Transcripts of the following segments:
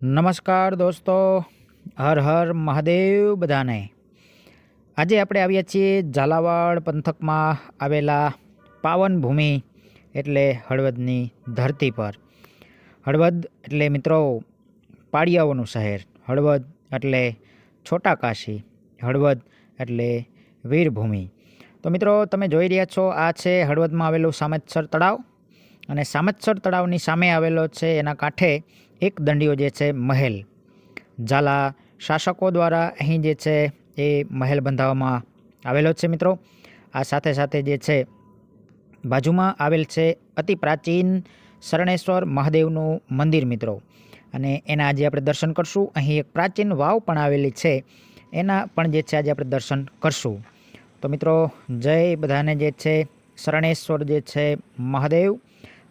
નમસ્કાર દોસ્તો, હર હર મહાદેવ બધાને. આજે આપણે આવ્યા છીએ ઝાલાવાડ પંથકમાં આવેલા પાવન ભૂમિ એટલે હળવદની ધરતી પર. હળવદ એટલે મિત્રો પાડિયાઓનું શહેર, હળવદ એટલે છોટા કાશી હળવદ એટલે વીરભૂમિ. તો મિત્રો, તમે જોઈ રહ્યા છો, આ છે હળવદમાં આવેલું સામેતસર તળાવ અને સામેતસર તળાવની સામે આવેલો છે એના કાંઠે એક દંડીઓ જે છે મહેલ. ઝાલા શાસકો દ્વારા અહીં જે છે એ મહેલ બંધાવવામાં આવેલો છે મિત્રો. આ સાથે સાથે જે છે બાજુમાં આવેલ છે અતિ પ્રાચીન શરણેશ્વર મહાદેવનું મંદિર મિત્રો. અને એના આજે આપણે દર્શન કરશું. અહીં એક પ્રાચીન વાવ પણ આવેલી છે. એના પણ જે છે આજે આપણે દર્શન કરશું. તો મિત્રો, જય બધાને જે છે શરણેશ્વર જે છે મહાદેવ.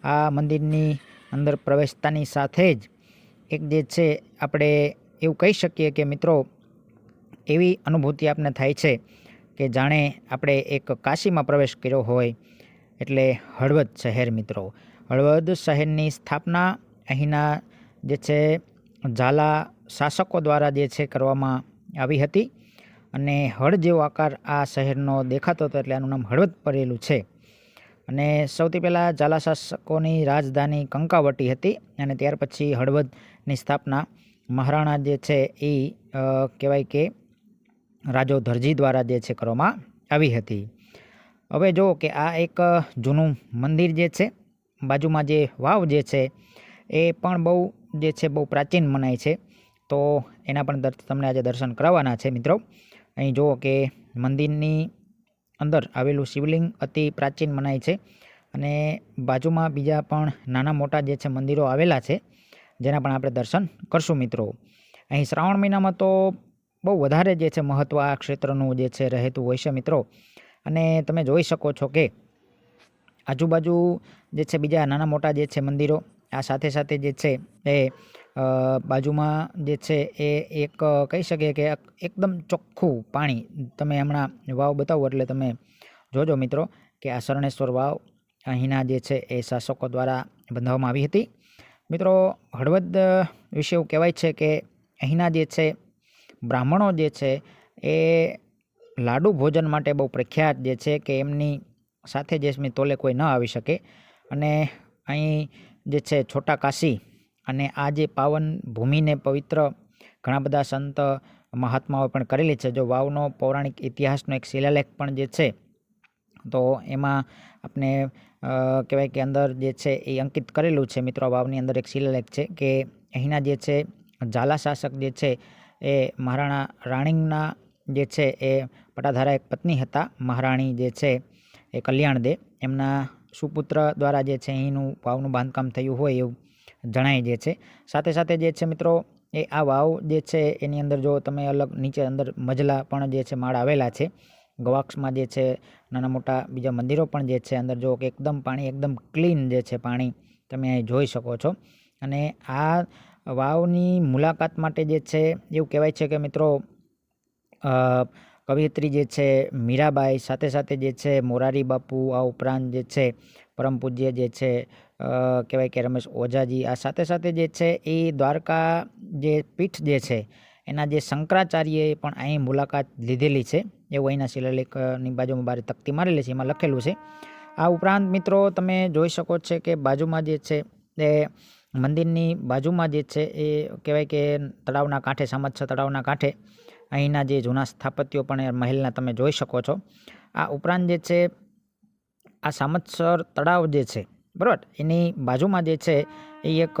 આ મંદિરની અંદર પ્રવેશતાની સાથે જ એક જે છે, આપણે એવું કહી શકીએ કે મિત્રો, એવી અનુભૂતિ આપને થાય છે કે જાણે આપણે એક કાશીમાં પ્રવેશ કર્યો હોય, એટલે હળવદ શહેર મિત્રો. હળવદ શહેરની સ્થાપના અહીંના જે છે, ઝાલા શાસકો દ્વારા જે છે કરવામાં આવી હતી અને હળ જેવો આકાર આ શહેરનો દેખાતો હતો એટલે આનું નામ હળવદ પડેલું છે. અને સૌથી પહેલાં ઝાલા શાસકોની રાજધાની કંકાવટી હતી અને ત્યાર પછી હળવદની સ્થાપના મહારાણા જે છે એ કહેવાય કે રાજો ધરજી દ્વારા જે છે કરવામાં આવી હતી. હવે જો કે આ એક જૂનું મંદિર જે છે, બાજુમાં જે વાવ જે છે, એ પણ બહુ જે છે બહુ પ્રાચીન મનાય છે. તો એના પણ તમને આજે દર્શન કરાવવાના છે મિત્રો. અહીં જુઓ કે મંદિરની અંદર આવેલું શિવલિંગ અતિ પ્રાચીન મનાય છે અને બાજુમાં બીજા પણ નાના મોટા જે છે મંદિરો આવેલા છે. જેના પણ આપણે દર્શન કરશું મિત્રો. અહીં શ્રાવણ મહિનામાં તો બહુ વધારે જે છે મહત્ત્વ આ ક્ષેત્રનું જે છે રહેતું હોય છે મિત્રો. અને તમે જોઈ શકો છો કે આજુબાજુ જે છે બીજા નાના મોટા જે છે મંદિરો, આ સાથે સાથે જે છે એ બાજુમાં જે છે એ એક, કહી શકીએ કે એકદમ ચોખ્ખું પાણી તમે હમણાં વાવ બતાવો એટલે તમે જોજો મિત્રો કે આ શરણેશ્વર વાવ અહીંના જે છે એ શાસકો દ્વારા બંધાવવામાં આવી હતી. મિત્રો, હળવદ વિશે એવું કહેવાય છે કે અહીંના જે છે, બ્રાહ્મણો જે છે, એ લાડુ ભોજન માટે બહુ પ્રખ્યાત જે છે કે એમની સાથે જે એમની તોલે કોઈ ન આવી શકે. અને અહીં જે છે, છોટા કાશી અને આ જે પાવન ભૂમિને પવિત્ર ઘણા બધા સંત મહાત્માઓ પણ કરેલી છે. જો વાવનો પૌરાણિક ઇતિહાસનો એક શિલાલેખ પણ જે છે તો એમાં આપણે કહેવાય કે અંદર જે છે એ અંકિત કરેલું છે મિત્રો વાવની અંદર એક શિલાલેખ છે કે અહીંના જે છે, ઝાલા શાસક જે છે એ મહારાણા રાણીના જે છે એ પટાધારા એક પત્ની હતા, મહારાણી જે છે એ કલ્યાણ દે એમના સુપુત્ર દ્વારા જે છે અહીંનું વાવનું બાંધકામ થયું હોય એવું જણાય જે છે. સાથે સાથે જે છે મિત્રો, એ આ વાવ જે છે એની અંદર જો તમે અલગ નીચે અંદર મજલા પણ જે છે માળ આવેલા છે ગવાક્ષમાં જે છે, નાના મોટા બીજા મંદિરો પણ જે છે, અંદર જો કે એકદમ પાણી એકદમ ક્લીન જે છે પાણી તમે અહીં જોઈ શકો છો. અને આ વાવની મુલાકાત માટે જે છે, એવું કહેવાય છે કે મિત્રો કવિયત્રી જે છે, મીરાબાઈ, સાથે સાથે જે છે, મોરારી બાપુ, આ ઉપરાંત જે છે, પરમ પૂજ્ય જે છે કહેવાય કે રમેશ ઓઝાજી, આ સાથે સાથે જે છે, એ દ્વારકા જે પીઠ જે છે એના જે શંકરાચાર્યએ પણ અહીં મુલાકાત લીધેલી છે, એવું અહીંના શિલાલેખની બાજુમાં બારે તકતી મારેલી છે, એમાં લખેલું છે. આ ઉપરાંત મિત્રો તમે જોઈ શકો છો કે બાજુમાં જે છે એ મંદિરની બાજુમાં જે છે એ કહેવાય કે તળાવના કાંઠે સામતસર તળાવના કાંઠે અહીંના જે જૂના સ્થાપત્યો પણ મહેલના તમે જોઈ શકો છો. આ ઉપરાંત જે છે આ સામતસર તળાવ જે છે, બરાબર? એની બાજુમાં જે છે એ એક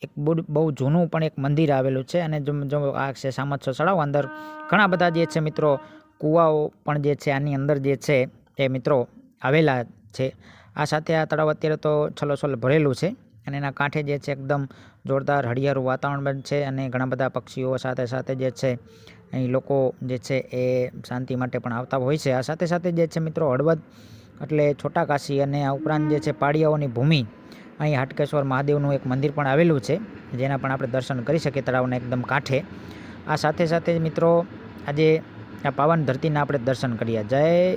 એક બહુ જૂનું પણ એક મંદિર આવેલું છે અને જો આ છે સામતસો તળાવ અંદર ઘણા બધા જે છે મિત્રો કૂવાઓ પણ જે છે આની અંદર જે છે એ મિત્રો આવેલા છે. આ સાથે આ તળાવ અત્યારે તો છલોછલ ભરેલું છે અને એના કાંઠે જે છે એકદમ જોરદાર હળિયાળું વાતાવરણ છે અને ઘણા બધા પક્ષીઓ સાથે સાથે જે છે અહીં લોકો જે છે એ શાંતિ માટે પણ આવતા હોય છે. આ સાથે સાથે જે છે મિત્રો હળવદ એટલે છોટા કાશી અને આ ઉપરાંત જે છે પાડિયાઓની ભૂમિ અહીં હાટકેશ્વર મહાદેવનું એક મંદિર પણ આવેલું છે, જેના પણ આપણે દર્શન કરી શકીએ તળાવના એકદમ કાંઠે. આ સાથે સાથે મિત્રો, આજે આ પાવન ધરતીના આપણે દર્શન કર્યા. જય